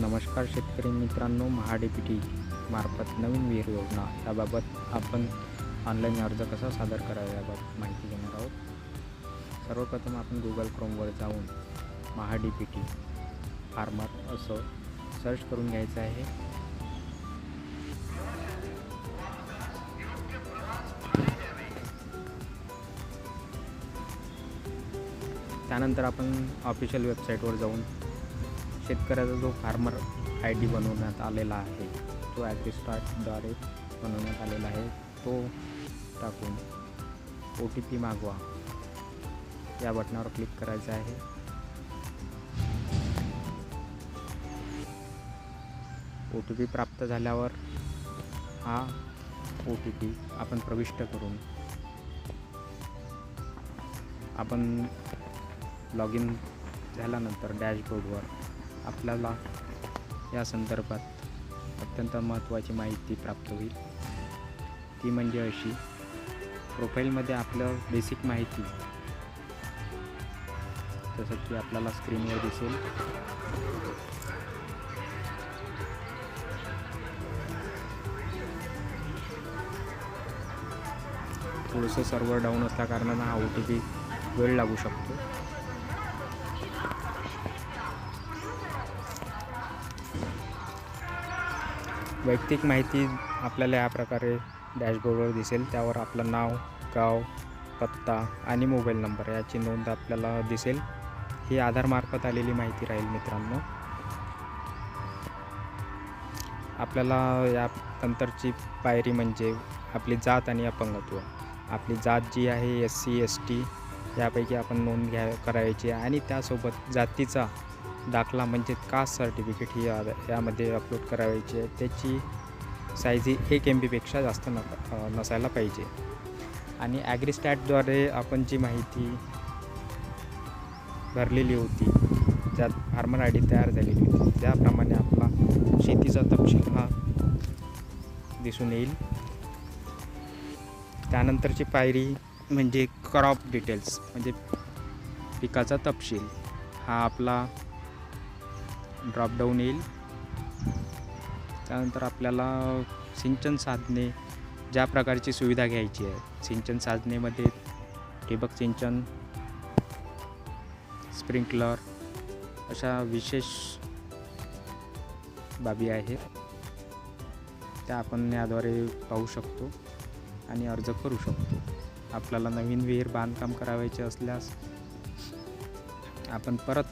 नमस्कार शेतकरी मित्रांनो महाडीपीटी मार्फत नवीन विहीर योजना. याबाबत आपण ऑनलाईन अर्ज कसा सादर करावा याबाबत माहिती घेणार आहोत. सर्वप्रथम आपण गुगल क्रोमवर जाऊन महाडीपीटी फार्मर असं सर्च करून घ्यायचं आहे. त्यानंतर आपण ऑफिशियल वेबसाईटवर जाऊन शेतकऱ्याचा जो फार्मर आय डी बनवण्यात आलेला आहे तो ॲग्रिस्टार्टद्वारे बनवण्यात आलेला आहे तो टाकून ओ टी पी मागवा. या बटनावर क्लिक करायचं आहे. ओ टी पी प्राप्त झाल्यावर हा ओ टी पी आपण प्रविष्ट करून आपण लॉग इन झाल्यानंतर डॅशबोर्डवर आपल्याला या संदर्भात अत्यंत महत्त्वाची माहिती प्राप्त होईल. ती म्हणजे अशी प्रोफाईलमध्ये आपलं बेसिक माहिती जसं की आपल्याला स्क्रीनवर दिसेल. थोडंसं सर्व्हर डाऊन असल्या कारणानं हा ओ टी पी वेळ लागू शकतो. वैयक्तिक माहिती आपल्याला या प्रकारे डॅशबोर्डवर दिसेल. त्यावर आपलं नाव गाव पत्ता आणि मोबाईल नंबर याची नोंद आपल्याला दिसेल. ही आधारमार्फत आलेली माहिती राहील मित्रांनो. आपल्याला या नंतरची पायरी म्हणजे आपली जात आणि अपंगत्व. आपली जात जी आहे एस सी एस टी यापैकी आपण नोंद घ्या करायची आणि त्यासोबत जातीचा दाखला म्हणजे कास्ट सर्टिफिकेट ही या यामध्ये अपलोड करावायची आहे. त्याची साईज ही एक एम बीपेक्षा जास्त न नसायला पाहिजे. आणि ॲग्रीस्टॅटद्वारे आपण जी माहिती भरलेली होती ज्यात फार्मर आय डी तयार झालेली होती त्याप्रमाणे आपला शेतीचा तपशील हा दिसून येईल. त्यानंतरची पायरी म्हणजे क्रॉप डिटेल्स म्हणजे पिकाचा तपशील. हा आपला ड्रॉपडाऊन येईल. त्यानंतर आपल्याला सिंचन साधने ज्या प्रकारची सुविधा घ्यायची आहे. सिंचन साधनेमध्ये ठिबक सिंचन स्प्रिंकलर अशा विशेष बाबी आहेत. त्या आपण याद्वारे पाहू शकतो आणि अर्ज करू शकतो. आपल्याला नवीन विहीर बांधकाम करावायचे असल्यास आपण परत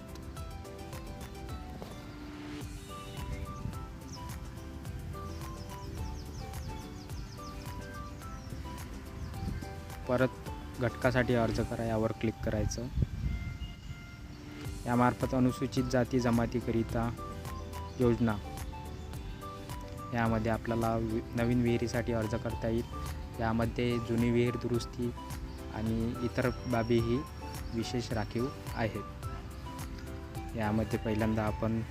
परत घटकासाठी अर्ज करा यावर क्लिक करायचं. यामार्फत अनुसूचित जाती जमातीकरिता योजना. यामध्ये आपल्याला वि नवीन विहिरीसाठी अर्ज करता येईल. यामध्ये जुनी विहीर दुरुस्ती आणि इतर बाबीही विशेष राखीव आहेत. यामध्ये पहिल्यांदा आपण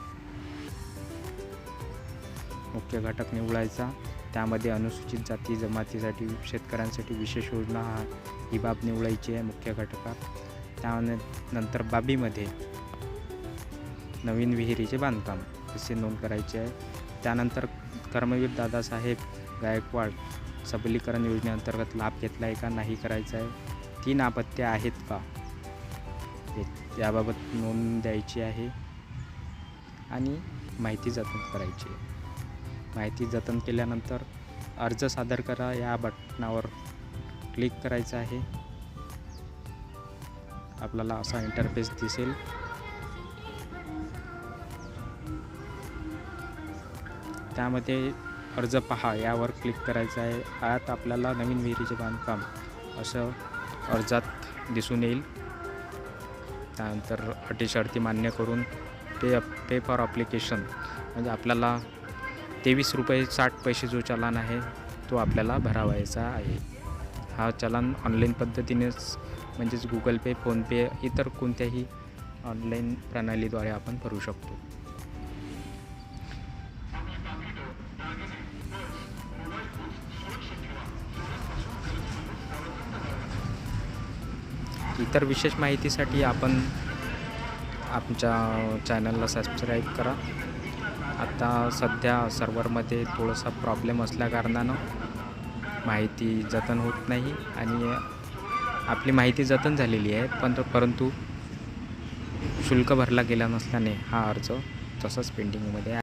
मुख्य घटक निवडायचा. त्यामध्ये अनुसूचित जाती जमातीसाठी शेतकऱ्यांसाठी विशेष योजना हा ही बाब निवडायची आहे मुख्य घटकात त्यानंतर बाबीमध्ये नवीन विहिरीचे बांधकाम असे नोंद करायचे आहे. त्यानंतर कर्मवीर दादासाहेब गायकवाड सबलीकरण योजनेअंतर्गत लाभ घेतला आहे का नाही करायचा आहे? तीन आपत्त्य आहेत का? याबाबत नोंद द्यायची आहे आणि माहिती जतन करायची आहे. माहिती जतन केल्यानंतर अर्ज सादर करा. या बटनावर क्लिक करायचं आहे. आपल्याला असा इंटरफेस दिसेल. त्यामध्ये अर्ज पहा. यावर क्लिक करायचं आहे. आत आपल्याला नवीन विहिरीचे बांधकाम असं अर्जात दिसून येईल. त्यानंतर अटी शर्ती मान्य करून पे पे फॉर अप्लिकेशन म्हणजे आपल्याला तेवीस रुपये साठ पैसे जो चलान आहे तो आपल्याला भरावायचा आहे. हा चलान ऑनलाईन पद्धतीनेच म्हणजेच गुगल पे फोनपे इतर कोणत्याही ऑनलाईन प्रणालीद्वारे आपण भरू शकतो. इतर विशेष माहितीसाठी आपण आमच्या चॅनलला सबस्क्राईब करा. आता सध्या सर्व्हरमध्ये थोडासा प्रॉब्लेम असल्याकारणानं माहिती जतन होत नाही आणि आपली माहिती जतन झालेली आहे पण परंतु शुल्क भरला गेला नसल्याने हा अर्ज तसंच पेंडिंगमध्ये आहे.